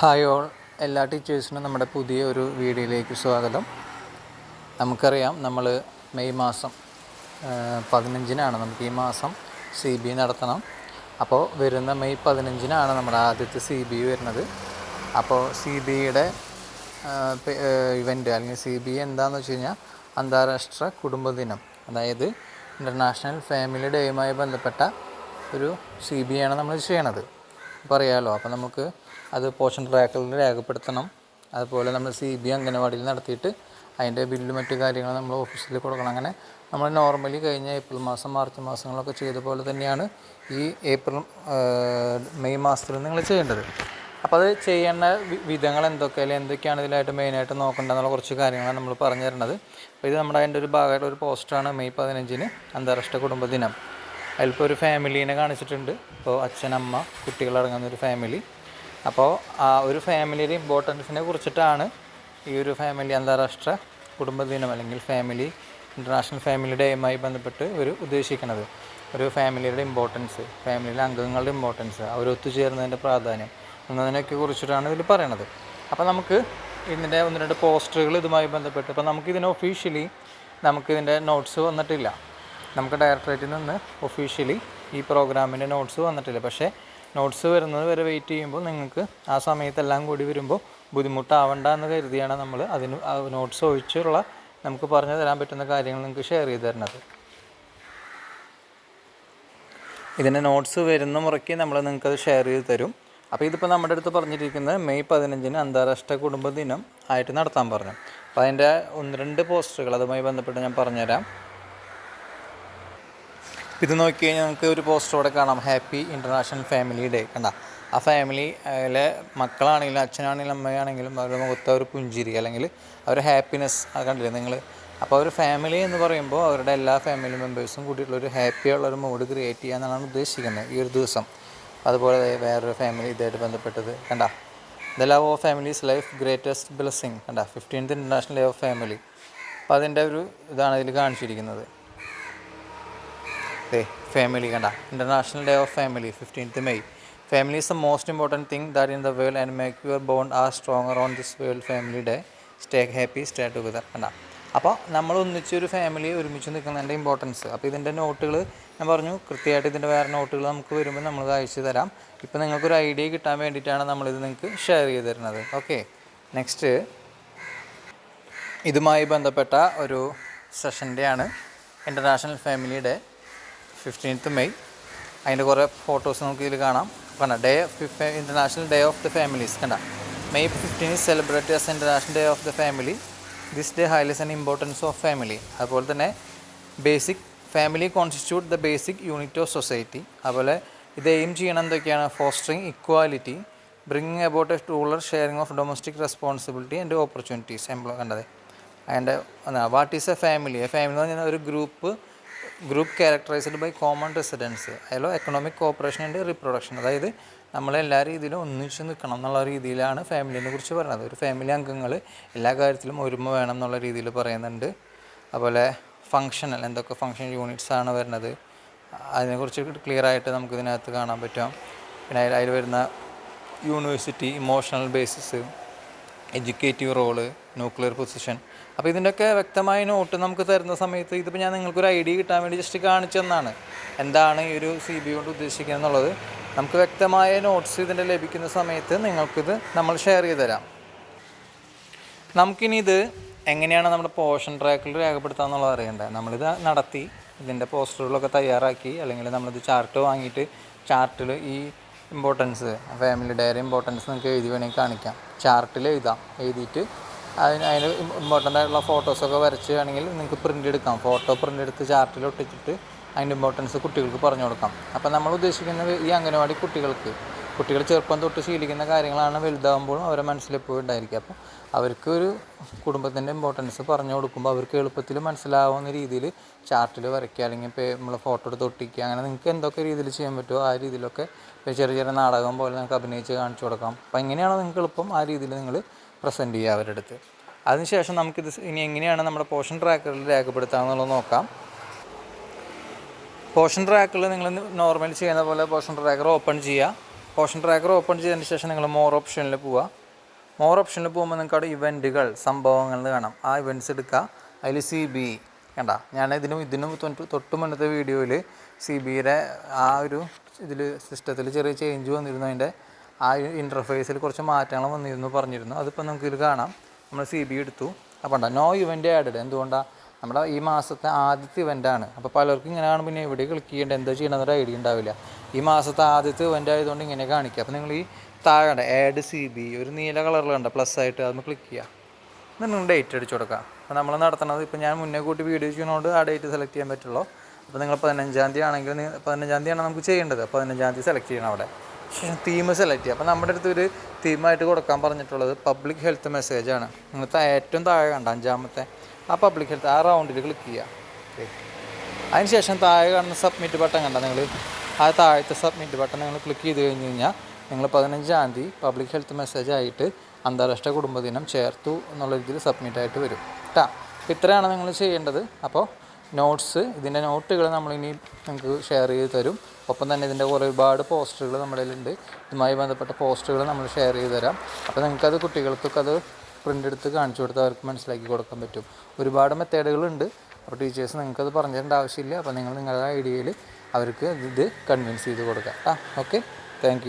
Hi all എല്ലാ ടീച്ചേഴ്സിനും നമ്മുടെ പുതിയ ഒരു വീഡിയോയിലേക്ക് സ്വാഗതം. നമുക്കറിയാം നമ്മൾ മെയ് മാസം പതിനഞ്ചിനാണ് നമുക്ക് ഈ മാസം സി ബി നടത്തണം. അപ്പോൾ വരുന്ന മെയ് പതിനഞ്ചിനാണ് നമ്മുടെ ആദ്യത്തെ സി ബി വരുന്നത്. അപ്പോൾ സി ബിയുടെ ഇവന്റ് അല്ലെങ്കിൽ സി ബി എന്താണെന്ന് വെച്ച് കഴിഞ്ഞാൽ അന്താരാഷ്ട്ര കുടുംബദിനം അതായത് ഇന്റർനാഷണൽ ഫാമിലി ഡേയുമായി ബന്ധപ്പെട്ട ഒരു സി ബി ആണ് നമ്മൾ ചെയ്യണത്. അപ്പോൾ അറിയാമല്ലോ അപ്പോൾ നമുക്ക് അത് പോഷൻ ട്രാക്കറിൽ രേഖപ്പെടുത്തണം. അതുപോലെ നമ്മൾ സി ബി അംഗനവാടിയിൽ നടത്തിയിട്ട് അതിന്റെ ബില്ലും മറ്റു കാര്യങ്ങളും നമ്മൾ ഓഫീസിൽ കൊടുക്കണം. അങ്ങനെ നമ്മൾ നോർമലി കഴിഞ്ഞ ഏപ്രിൽ മാസം മാർച്ച് മാസങ്ങളൊക്കെ ചെയ്ത പോലെ തന്നെയാണ് ഈ ഏപ്രിൽ മെയ് മാസത്തിൽ നിങ്ങൾ ചെയ്യേണ്ടത്. അപ്പോൾ അത് ചെയ്യേണ്ട വിധങ്ങൾ എന്തൊക്കെ അല്ലെങ്കിൽ എന്തൊക്കെയാണ് ഇതിലായിട്ട് മെയിനായിട്ട് നോക്കേണ്ടതെന്നുള്ള കുറച്ച് കാര്യങ്ങളാണ് നമ്മൾ പറഞ്ഞു തരുന്നത്. അപ്പോൾ ഇത് നമ്മുടെ അതിന്റെ ഒരു ഭാഗമായിട്ട് ഒരു പോസ്റ്ററാണ് മെയ് പതിനഞ്ചിന് അന്താരാഷ്ട്ര കുടുംബ ദിനം. അതിലിപ്പോൾ ഒരു ഫാമിലീനെ കാണിച്ചിട്ടുണ്ട്. ഇപ്പോൾ അച്ഛൻ അമ്മ കുട്ടികളടങ്ങുന്ന ഒരു ഫാമിലി അപ്പോൾ ഒരു ഫാമിലിയുടെ ഇമ്പോർട്ടൻസിനെ കുറിച്ചിട്ടാണ് ഈ ഒരു ഫാമിലി അന്താരാഷ്ട്ര കുടുംബദിനം അല്ലെങ്കിൽ ഫാമിലി ഇന്റർനാഷണൽ ഫാമിലി ഡേയുമായി ബന്ധപ്പെട്ട് ഒരു ഉദ്ദേശിക്കുന്നത്. ഒരു ഫാമിലിയുടെ ഇമ്പോർട്ടൻസ് ഫാമിലിയിലെ അംഗങ്ങളുടെ ഇമ്പോർട്ടൻസ് അവർ ഒത്തുചേർന്നതിന്റെ പ്രാധാന്യം എന്നതിനൊക്കെ കുറിച്ചിട്ടാണ് ഇതിൽ പറയണത്. അപ്പോൾ നമുക്ക് ഇതിന്റെ ഒന്ന് രണ്ട് പോസ്റ്ററുകൾ ഇതുമായി ബന്ധപ്പെട്ട് അപ്പോൾ നമുക്കിതിന് ഒഫീഷ്യലി നമുക്കിതിന്റെ നോട്ട്സ് വന്നിട്ടില്ല. നമുക്ക് ഡയറക്ടറേറ്റിൽ നിന്ന് ഒഫീഷ്യലി ഈ പ്രോഗ്രാമിന്റെ നോട്ട്സ് വന്നിട്ടില്ല. പക്ഷേ നോട്ട്സ് വരുന്നത് വരെ വെയിറ്റ് ചെയ്യുമ്പോൾ നിങ്ങൾക്ക് ആ സമയത്തെല്ലാം കൂടി വരുമ്പോൾ ബുദ്ധിമുട്ടാവണ്ട എന്ന് കരുതിയാണ് നമ്മൾ അതിന് നോട്ട്സ് ഒഴിച്ചുള്ള നമുക്ക് പറഞ്ഞു തരാൻ പറ്റുന്ന കാര്യങ്ങൾ നിങ്ങൾക്ക് ഷെയർ ചെയ്ത് തരുന്നത്. ഇതിന്റെ നോട്ട്സ് വരുന്ന മുറയ്ക്ക് നമ്മൾ നിങ്ങൾക്ക് അത് ഷെയർ ചെയ്ത് തരും. അപ്പോൾ ഇതിപ്പോൾ നമ്മുടെ അടുത്ത് പറഞ്ഞിരിക്കുന്നത് മെയ് പതിനഞ്ചിന് അന്താരാഷ്ട്ര കുടുംബ ദിനം ആയിട്ട് നടത്താൻ പറഞ്ഞു. അപ്പോൾ അതിന്റെ ഒന്ന് രണ്ട് പോസ്റ്ററുകൾ അതുമായി ബന്ധപ്പെട്ട് ഞാൻ പറഞ്ഞുതരാം. ഇത് നോക്കി കഴിഞ്ഞാൽ നമുക്ക് ഒരു പോസ്റ്റർ പോസ്റ്ററോടെ കാണാം. ഹാപ്പി ഇന്റർനാഷണൽ ഫാമിലി ഡേ കണ്ട? ആ ഫാമിലിയിലെ മക്കളാണെങ്കിലും അച്ഛനാണെങ്കിലും അമ്മയാണെങ്കിലും അവരുടെ മുഖത്ത് ഒരു പുഞ്ചിരി അല്ലെങ്കിൽ അവരുടെ ഹാപ്പിനെസ് കണ്ടില്ലേ നിങ്ങൾ? അപ്പോൾ ഒരു ഫാമിലി എന്ന് പറയുമ്പോൾ അവരുടെ എല്ലാ ഫാമിലി മെമ്പേഴ്സും കൂടിയിട്ടുള്ള ഒരു ഹാപ്പി ഉള്ള ഒരു മൂഡ് ക്രിയേറ്റ് ചെയ്യുക എന്നാണ് ഉദ്ദേശിക്കുന്നത് ഈ ഒരു ദിവസം. അതുപോലെ വേറൊരു ഫാമിലി ഇതായിട്ട് ബന്ധപ്പെട്ടത്. കണ്ട? The love of families life greatest blessing കണ്ട? Fifteenth international day of family അപ്പോൾ അതിന്റെ ഒരു ഇതാണ് ഇതിൽ കാണിച്ചിരിക്കുന്നത്. ദേ ഫാമിലി കണ്ട. International day of family fifteenth May family is the most important thing that in the world and make your bond are stronger on this world family day stay happy stay together കണ്ട. അപ്പോൾ നമ്മൾ ഒന്നിച്ചൊരു family ഒരുമിച്ച് നിൽക്കുന്നതിന്റെ importance അപ്പോൾ ഇതിന്റെ നോട്ടുകൾ ഞാൻ പറഞ്ഞു. കൃത്യമായിട്ട് ഇതിന്റെ വേറെ നോട്ടുകൾ നമുക്ക് വരുമ്പോൾ നമ്മൾ അയച്ചു തരാം. ഇപ്പോൾ നിങ്ങൾക്കൊരു ഐഡിയ കിട്ടാൻ വേണ്ടിയിട്ടാണ് നമ്മളിത് നിങ്ങൾക്ക് ഷെയർ ചെയ്ത് തരുന്നത്. ഓക്കെ നെക്സ്റ്റ് ഇതുമായി ബന്ധപ്പെട്ട ഒരു സെഷന്റെയാണ് international family day fifteenth May. അതിന്റെ കുറേ ഫോട്ടോസ് നമുക്ക് ഇതിൽ കാണാം. കണ്ട day of international day of the families കണ്ട. May fifteen is celebrate as international day of the family this day highlights and importance of family അതുപോലെ തന്നെ basic family constitute the basic unit of society അതുപോലെ ഇത് aim ചെയ്യണം എന്തൊക്കെയാണ്? Fostering equality bringing about a ruler sharing of domestic responsibility and opportunities employ കണ്ടത്. അതിന്റെ what is a family a family എന്ന് പറഞ്ഞാൽ ഒരു group group characterised by common residence അതിലോ economic cooperation and reproduction അതായത് നമ്മളെല്ലാ രീതിയിലും ഒന്നിച്ച് നിൽക്കണം എന്നുള്ള രീതിയിലാണ് ഫാമിലിനെ കുറിച്ച് പറയുന്നത്. ഒരു ഫാമിലി അംഗങ്ങൾ എല്ലാ കാര്യത്തിലും ഒരുമ വേണം എന്നുള്ള രീതിയിൽ പറയുന്നുണ്ട്. അതുപോലെ ഫങ്ഷണൽ എന്തൊക്കെ ഫങ്ഷൻ യൂണിറ്റ്സ് ആണ് വരുന്നത്. അതിനെക്കുറിച്ച് ക്ലിയർ ആയിട്ട് നമുക്ക് ഇതിനകത്ത് കാണാൻ പറ്റും. പിന്നെ അതിൽ വരുന്ന university emotional basis educative role nuclear position. അപ്പോൾ ഇതിന്റെയൊക്കെ വ്യക്തമായ നോട്ട് നമുക്ക് തരുന്ന സമയത്ത് ഇതിപ്പോൾ ഞാൻ നിങ്ങൾക്കൊരു ഐഡിയ കിട്ടാൻ വേണ്ടി ജസ്റ്റ് കാണിച്ചു തന്നാണ്. എന്താണ് ഈ ഒരു സി ബി കൊണ്ട് ഉദ്ദേശിക്കുന്നത് എന്നുള്ളത്. നമുക്ക് വ്യക്തമായ നോട്ട്സ് ഇതിന്റെ ലഭിക്കുന്ന സമയത്ത് നിങ്ങൾക്കിത് നമ്മൾ ഷെയർ ചെയ്ത് തരാം. നമുക്കിനി ഇത് എങ്ങനെയാണ് നമ്മുടെ പോഷൻ ട്രാക്കിൽ രേഖപ്പെടുത്തുക എന്നുള്ളത് അറിയേണ്ടത് നമ്മളിത് നടത്തി ഇതിന്റെ പോസ്റ്ററുകളൊക്കെ തയ്യാറാക്കി അല്ലെങ്കിൽ നമ്മളിത് ചാർട്ട് വാങ്ങിയിട്ട് ചാർട്ടിൽ ഈ ഇമ്പോർട്ടൻസ് ഫാമിലി ഡയറി ഇമ്പോർട്ടൻസ് നിങ്ങൾക്ക് എഴുതി വേണമെങ്കിൽ കാണിക്കാം. ചാർട്ടിൽ എഴുതാം. എഴുതിയിട്ട് അതിന് അതിന് ഇമ്പോർട്ടന്റ് ആയിട്ടുള്ള ഫോട്ടോസൊക്കെ വരച്ച് വേണമെങ്കിൽ നിങ്ങൾക്ക് പ്രിന്റ് എടുക്കാം. ഫോട്ടോ പ്രിന്റ് എടുത്ത് ചാർട്ടിൽ ഒട്ടിച്ചിട്ട് അതിന്റെ ഇമ്പോർട്ടൻസ് കുട്ടികൾക്ക് പറഞ്ഞു കൊടുക്കാം. അപ്പോൾ നമ്മൾ ഉദ്ദേശിക്കുന്നത് ഈ അംഗനവാടി കുട്ടികൾക്ക് കുട്ടികൾ ചെറുപ്പം തൊട്ട് ശീലിക്കുന്ന കാര്യങ്ങളാണ് വലുതാകുമ്പോഴും അവരെ മനസ്സിലെപ്പോഴും ഉണ്ടായിരിക്കുക. അപ്പോൾ അവർക്ക് ഒരു കുടുംബത്തിന്റെ ഇമ്പോർട്ടൻസ് പറഞ്ഞു കൊടുക്കുമ്പോൾ അവർക്ക് എളുപ്പത്തിൽ മനസ്സിലാവുന്ന രീതിയിൽ ചാർട്ടിൽ വരയ്ക്കുക. അല്ലെങ്കിൽ ഇപ്പോൾ നമ്മൾ ഫോട്ടോ എടുത്ത് ഒട്ടിക്കുക. അങ്ങനെ നിങ്ങൾക്ക് എന്തൊക്കെ രീതിയിൽ ചെയ്യാൻ പറ്റുമോ ആ രീതിയിലൊക്കെ ഇപ്പോൾ ചെറിയ ചെറിയ നാടകം പോലെ നിങ്ങൾക്ക് അഭിനയിച്ച് കാണിച്ചു കൊടുക്കാം. അപ്പോൾ എങ്ങനെയാണോ നിങ്ങൾക്ക് എളുപ്പം ആ രീതിയിൽ നിങ്ങൾ പ്രസന്റ് ചെയ്യുക അവരുടെ അടുത്ത്. അതിനുശേഷം നമുക്കിത് ഇനി എങ്ങനെയാണ് നമ്മുടെ പോഷൻ ട്രാക്കറിൽ രേഖപ്പെടുത്തുക എന്നുള്ളത് നോക്കാം. പോഷൻ ട്രാക്കിൽ നിങ്ങൾ നോർമൽ ചെയ്യുന്ന പോലെ പോഷൻ ട്രാക്കർ ഓപ്പൺ ചെയ്യുക. പോഷൻ ട്രാക്കർ ഓപ്പൺ ചെയ്തതിന് ശേഷം നിങ്ങൾ മോർ ഓപ്ഷനിൽ പോവുക മോർ ഓപ്ഷനിൽ പോകുമ്പോൾ നിങ്ങൾക്ക് അവിടെ ഇവന്റുകൾ സംഭവങ്ങൾ കാണാം. ആ ഇവന്റ്സ് എടുക്കുക അതിൽ സി ബി കണ്ട? ഞാൻ ഇതിനും ഇതിനും തൊട്ട് മുന്നത്തെ വീഡിയോയിൽ സി ബിയുടെ ആ ഒരു ഇതിൽ സിസ്റ്റത്തിൽ ചെറിയ ചേഞ്ച് വന്നിരുന്നു. അതിന്റെ ആ ഇന്റർഫേസിൽ കുറച്ച് മാറ്റങ്ങൾ വന്നിരുന്നു പറഞ്ഞിരുന്നു. അതിപ്പോൾ നമുക്കിത് കാണാം. നമ്മൾ സി ബി എടുത്തു. അപ്പോൾ ഉണ്ടോ നോ ഇവന്റ് ആഡഡ് എന്തുകൊണ്ടാണ് നമ്മുടെ ഈ മാസത്തെ ആദ്യത്തെ ഇവന്റാണ് അപ്പോൾ പലർക്കും ഇങ്ങനെ കാണുമ്പോൾ പിന്നെ എവിടെ ക്ലിക്ക് ചെയ്യേണ്ട? എന്താ ചെയ്യണമെന്നൊരു ഐഡിയ ഉണ്ടാവില്ല ഈ മാസത്തെ ആദ്യത്തെ ഇവന്റ് ആയതുകൊണ്ട് ഇങ്ങനെ കാണിക്കുക അപ്പോൾ നിങ്ങൾ ഈ താഴെ ആഡ് സി ബി ഒരു നീല കളറിലുണ്ട് പ്ലസ് ആയിട്ട് അതൊന്ന് ക്ലിക്ക് ചെയ്യുക എന്നിട്ട് നിങ്ങൾ ഡേറ്റ് അടിച്ചു കൊടുക്കുക അപ്പോൾ നമ്മൾ നടത്തുന്നത് ഇപ്പോൾ ഞാൻ മുന്നേ കൂട്ടി വീഡിയോ ചെയ്യുന്നതുകൊണ്ട് ആ ഡേറ്റ് സെലക്ട് ചെയ്യാൻ പറ്റുള്ളൂ. അപ്പോൾ നിങ്ങൾ പതിനഞ്ചാം തീയതി ആണെങ്കിൽ പതിനഞ്ചാം തീയതിയാണ് നമുക്ക് ചെയ്യേണ്ടത്. പതിനഞ്ചാം തീയതി സെലക്ട് ചെയ്യണം അവിടെ. ശേഷം തീം സെലക്ട് ചെയ്യുക അപ്പോൾ നമ്മുടെ അടുത്ത് ഒരു തീമായിട്ട് കൊടുക്കാൻ പറഞ്ഞിട്ടുള്ളത് പബ്ലിക് ഹെൽത്ത് മെസ്സേജ് ആണ്. നിങ്ങൾ താ- ഏറ്റവും താഴെ കണ്ട അഞ്ചാമത്തെ ആ പബ്ലിക് ഹെൽത്ത് ആ റൗണ്ടിൽ ക്ലിക്ക് ചെയ്യുക അതിനുശേഷം താഴെ കാണുന്ന സബ്മിറ്റ് ബട്ടൺ കണ്ട നിങ്ങൾ ആ താഴത്തെ സബ്മിറ്റ് ബട്ടൺ നിങ്ങൾ ക്ലിക്ക് ചെയ്ത് കഴിഞ്ഞ് കഴിഞ്ഞാൽ നിങ്ങൾ പതിനഞ്ചാം തീയതി പബ്ലിക് ഹെൽത്ത് മെസ്സേജ് ആയിട്ട് അന്താരാഷ്ട്ര കുടുംബദിനം ചേർത്തു എന്നുള്ള രീതിയിൽ സബ്മിറ്റ് ആയിട്ട് വരും. കേട്ടോ അപ്പോൾ ഇത്രയാണ് നിങ്ങൾ ചെയ്യേണ്ടത്. അപ്പോൾ നോട്ട്സ് ഇതിന്റെ നോട്ടുകൾ നമ്മളിനി നിങ്ങൾക്ക് ഷെയർ ചെയ്ത് തരും. ഒപ്പം തന്നെ ഇതിന്റെ കുറേ ഒരുപാട് പോസ്റ്ററുകൾ നമ്മുടെ കയ്യിലുണ്ട്. ഇതുമായി ബന്ധപ്പെട്ട പോസ്റ്ററുകൾ നമ്മൾ ഷെയർ ചെയ്ത് തരാം. അപ്പോൾ നിങ്ങൾക്കത് കുട്ടികൾക്കൊക്കെ അത് പ്രിന്റ് എടുത്ത് കാണിച്ചു കൊടുത്ത് അവർക്ക് മനസ്സിലാക്കി കൊടുക്കാൻ പറ്റും. ഒരുപാട് മെത്തേഡുകളുണ്ട് അപ്പോൾ ടീച്ചേഴ്സ് നിങ്ങൾക്കത് പറഞ്ഞു തരേണ്ട ആവശ്യമില്ല. അപ്പോൾ നിങ്ങൾ നിങ്ങളുടെ ഐഡിയയിൽ അവർക്ക് ഇത് കൺവിൻസ് ചെയ്ത് കൊടുക്കുക. ആ ഓക്കെ താങ്ക്